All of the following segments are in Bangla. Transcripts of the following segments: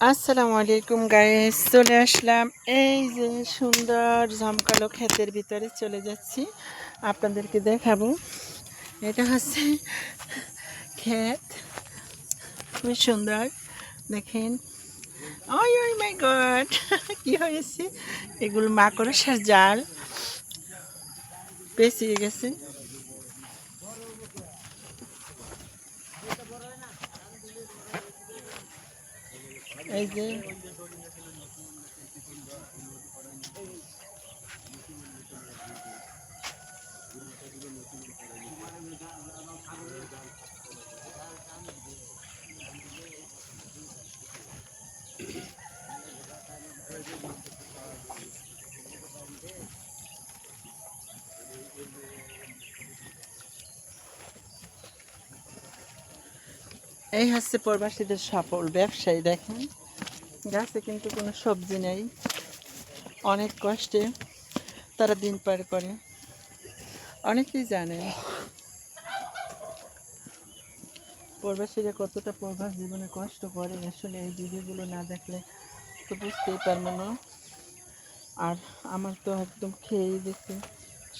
আসসালামু আলাইকুম গাইস চলে আসলাম এই যে সুন্দর ঝমকালো ক্ষেতের ভিতরে চলে যাচ্ছি। আপনাদেরকে দেখাবো। এটা হচ্ছে ক্ষেত। খুবই সুন্দর। দেখেন। ওই ওই মাই গড কী হয়েছে? এগুলো মাকড়সার জাল। পেঁচিয়ে গেছে। এই যে। এই হচ্ছে প্রবাসীদের সফল ব্যবসায়ী দেখেন। গাছে কিন্তু কোনো সবজি নেই। অনেক কষ্টে তারা দিন পার করে। অনেকেই জানে প্রবাসীরা কতটা প্রবাস জীবনে কষ্ট করে। আসলে এই ভিডিওগুলো না দেখলে তো বুঝতেই পারব না। আর আমার তো একদম খেয়েই গেছে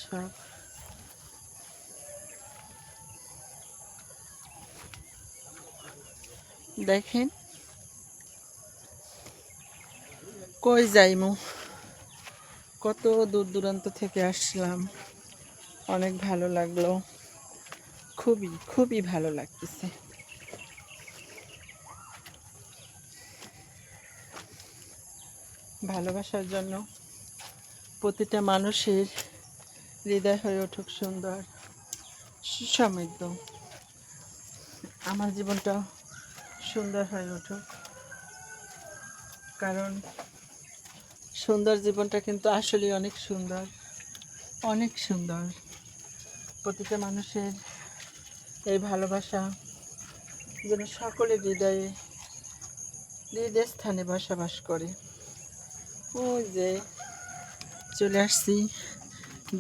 সব। দেখেন। কই যাইমু? কত দূর দূরান্ত থেকে আসলাম। অনেক ভালো লাগল। খুবই খুবই ভালো লাগতেছে। ভালোবাসার জন্য প্রতিটা মানুষের হৃদয় হয়ে উঠুক সুন্দর সমৃদ্ধ আমার জীবনটা সুন্দর হয়ে উঠুক। কারণ সুন্দর জীবনটা কিন্তু আসলে অনেক সুন্দর। অনেক সুন্দর। প্রতিটা মানুষের এই ভালোবাসা যেন সকলের হৃদয়ে, হৃদয় স্থানে বসবাস করে। ওই যে চলে আসছি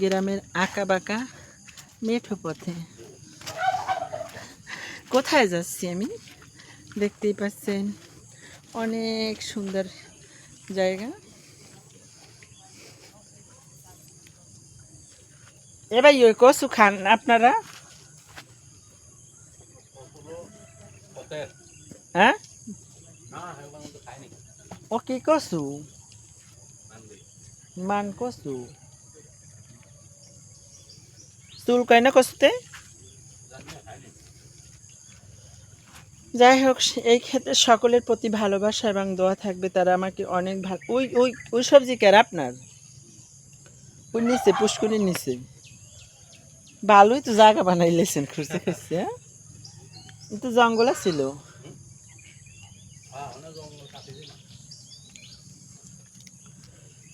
গ্রামের আঁকা বাঁকা মেঠো পথে। কোথায় যাচ্ছি আমি? দেখতেই পাচ্ছেন। অনেক সুন্দর জায়গা। এবার ওই কচু খান আপনারা? হ্যাঁ? ও কি কচু? মান কচু। চুল কয় না কচুতে? যাই হোক, এই ক্ষেত্রে সকলের প্রতি ভালোবাসা এবং দোয়া থাকবে। তারা আমাকে অনেক ভালো ওই ওই ওই সবজি কার আপনার? ওই নিচে পুষ্করির নিচে। ভালোই তো জায়গা বানাইলেছেন, খুঁজতে খুঁজতে হ্যাঁ? তো জঙ্গল ছিল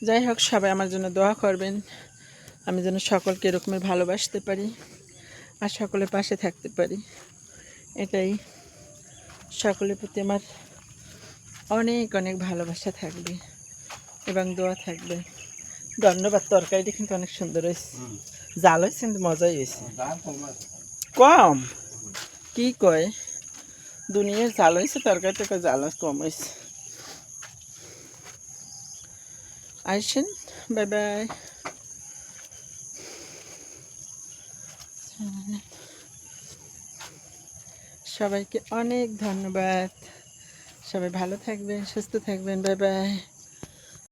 যাই হোক, সবাই আমার জন্য দোয়া করবেন। আমি যেন সকলকে এরকমের ভালোবাসতে পারি আর সকলের পাশে থাকতে পারি। এটাই। সকলের প্রতি আমার অনেক অনেক ভালোবাসা থাকবে এবং দোয়া থাকবে। ধন্যবাদ তরকারিটা কিন্তু অনেক সুন্দর হয়েছে। জাল হয়েছে কিন্তু মজাই হয়েছে। কম? কি কয়? দুনিয়ার জাল হয়েছে তরকারিটা কয় জাল কম হয়েছে। আইসেন বাই বাই। সবাইকে অনেক ধন্যবাদ। সবাই ভালো থাকবেন সুস্থ থাকবেন বাই বাই।